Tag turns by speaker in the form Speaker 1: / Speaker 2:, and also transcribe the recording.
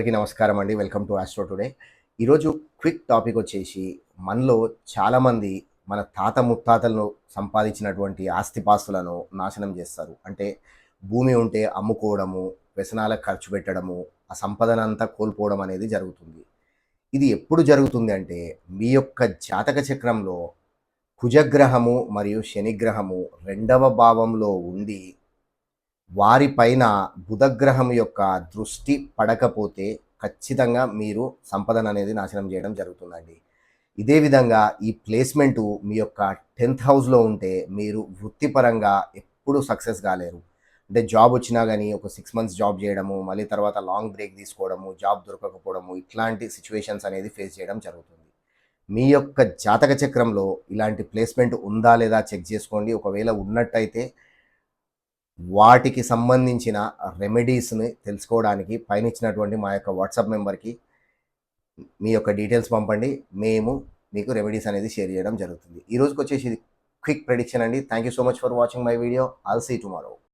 Speaker 1: అందరికీ నమస్కారం అండి. వెల్కమ్ టు ఆస్ట్రో టుడే ఈరోజు క్విక్ టాపిక్ వచ్చేసి మనలో చాలామంది మన తాత ముత్తాతలను సంపాదించినటువంటి ఆస్తిపాస్తులను నాశనం చేస్తారు. అంటే భూమి ఉంటే అమ్ముకోవడము వ్యసనాలకు ఖర్చు పెట్టడము ఆ సంపదనంతా కోల్పోవడం అనేది జరుగుతుంది. ఇది ఎప్పుడు జరుగుతుంది అంటే మీ యొక్క జాతక చక్రంలో కుజగ్రహము మరియు శనిగ్రహము రెండవ భావంలో ఉండి వారిపైన బుధగ్రహం యొక్క దృష్టి పడకపోతే ఖచ్చితంగా మీరు సంపదన అనేది నాశనం చేయడం జరుగుతుందండి. ఇదే విధంగా ఈ ప్లేస్మెంటు మీ యొక్క టెన్త్ హౌస్లో ఉంటే మీరు వృత్తిపరంగా ఎప్పుడు సక్సెస్ కాలేరు. అంటే జాబ్ వచ్చినా కానీ ఒక సిక్స్ మంత్స్ జాబ్ చేయడము మళ్ళీ తర్వాత లాంగ్ బ్రేక్ తీసుకోవడము జాబ్ దొరకకపోవడము ఇట్లాంటి సిచ్యువేషన్స్ అనేది ఫేస్ చేయడం జరుగుతుంది. మీ యొక్క జాతక చక్రంలో ఇలాంటి ప్లేస్మెంట్ ఉందా లేదా చెక్ చేసుకోండి. ఒకవేళ ఉన్నట్టయితే వాటికి సంబంధించిన రెమెడీస్ని తెలుసుకోవడానికి పైన ఇచ్చినటువంటి మా యొక్క వాట్సాప్ నెంబర్కి మీ యొక్క డీటెయిల్స్ పంపండి. మేము మీకు రెమెడీస్ అనేది షేర్ చేయడం జరుగుతుంది. ఈ రోజుకి వచ్చేసి క్విక్ ప్రెడిక్షన్ అండి. Thank you so much for watching my video all see tomorrow